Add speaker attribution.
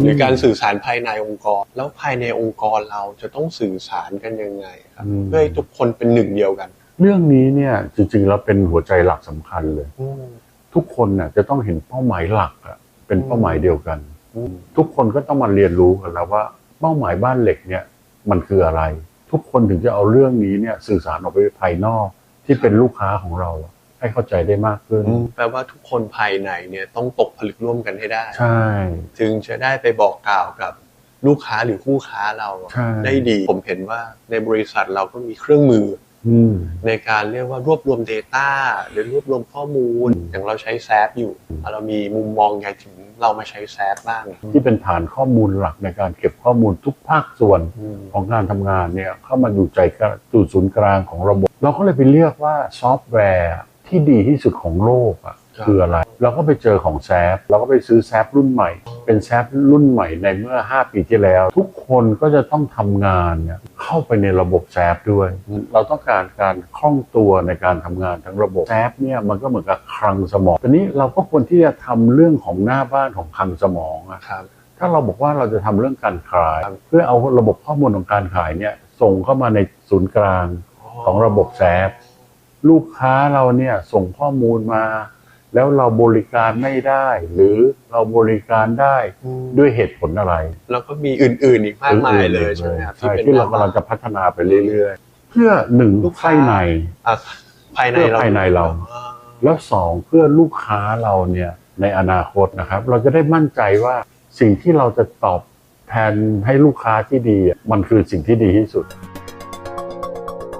Speaker 1: หรือการสื่อสารภายในองค์กร แล้วภายในองค์กรเราจะต้องสื่อสารกันยังไงครับ
Speaker 2: อืม
Speaker 1: เพื่อให้ทุกคนเป็นหนึ่งเดียวกัน
Speaker 2: เรื่องนี้เนี่ยจริงๆแล้วเป็นหัวใจหลักสำคัญเลย
Speaker 1: อืม
Speaker 2: ทุกคนน่ะจะต้องเห็นเป้าหมายหลักอะเป็นเป้าหมายเดียวกัน
Speaker 1: อืม
Speaker 2: ทุกคนก็ต้องมาเรียนรู้กันแล้วว่า เป้าหมายบ้านเหล็กเนี่ยมันคืออะไร ทุกคนถึงจะเอาเรื่องนี้เนี่ยสื่อสารออกไปภายนอกที่เป็นลูกค้าของเราอะ ให้เข้าใจได้มากขึ้น
Speaker 1: แปลว่าทุกคนภายในเนี่ยต้องตกผลึกร่วมกันให้ได้
Speaker 2: ใช่
Speaker 1: ถึงจะได้ไปบอกกล่าวกับลูกค้าหรือคู่ค้าเรา
Speaker 2: ใช่
Speaker 1: ได้ดี ผมเห็นว่าในบริษัทเราก็มีเครื่องมือ
Speaker 2: อืม
Speaker 1: ในการเรียกว่ารวบรวม Data หรือรวบรวมข้อมูล
Speaker 2: อืม
Speaker 1: อย่างเราใช้แซฟอยู่ เรามีมุมมองไงถึงเรามาใช้แซฟบ้าง
Speaker 2: ที่เป็นฐานข้อมูลหลักในการเก็บข้อมูลทุกภาคส่วน
Speaker 1: อืม
Speaker 2: ของการทำงานเนี่ยเข้ามาอยู่ใจกลางจุดศูนย์กลางของระบบ เราก็เลยไปเรียกว่าซอฟต์แวร์ ที่ดีที่สุดของโลกอะ
Speaker 1: ครับ
Speaker 2: คืออะไร เราก็ไปเจอของแซฟเราก็ไปซื้อแซฟรุ่นใหม่ เป็นแซฟรุ่นใหม่ในเมื่อ 5 ปีที่แล้ว ทุกคนก็จะต้องทำงานเนี่ยเข้าไปในระบบแซฟด้วย เราต้องการการคล่องตัวในการทำงานทั้งระบบแซฟเนี่ยมันก็เหมือนกับคลังสมองทีนี้เราก็ควรที่จะทำเรื่องของหน้าบ้านของคลังสมองอะ
Speaker 1: ครับ
Speaker 2: ถ้าเราบอกว่าเราจะทำเรื่องการขาย เพื่อเอาระบบข้อมูลของการขายเนี่ยส่งเข้ามาในศูนย์กลางของระบบแซฟ ลูกค้าเราเนี่ยส่งข้อมูลมา แล้วเราบริการไม่ได้ หรือเราบริการได้
Speaker 1: อืม
Speaker 2: ด้วยเหตุผลอะไร
Speaker 1: แล้วก็มีอื่นๆอีกมากมายเลยใช่ไหมครับ
Speaker 2: ใช่
Speaker 1: เป็น
Speaker 2: ที่เรากำลังจะพัฒนาไปเรื่อยๆ เพื่อหนึ่ง
Speaker 1: ลูกค้า
Speaker 2: ภายใน
Speaker 1: อะภายใน
Speaker 2: เพื่อ
Speaker 1: เรา
Speaker 2: ภายในเรา
Speaker 1: อ่า
Speaker 2: แล้วสองเพื่อลูกค้าเราเนี่ยในอนาคตนะครับ เราจะได้มั่นใจว่าสิ่งที่เราจะตอบแทนให้ลูกค้าที่ดีอะมันคือสิ่งที่ดีที่สุด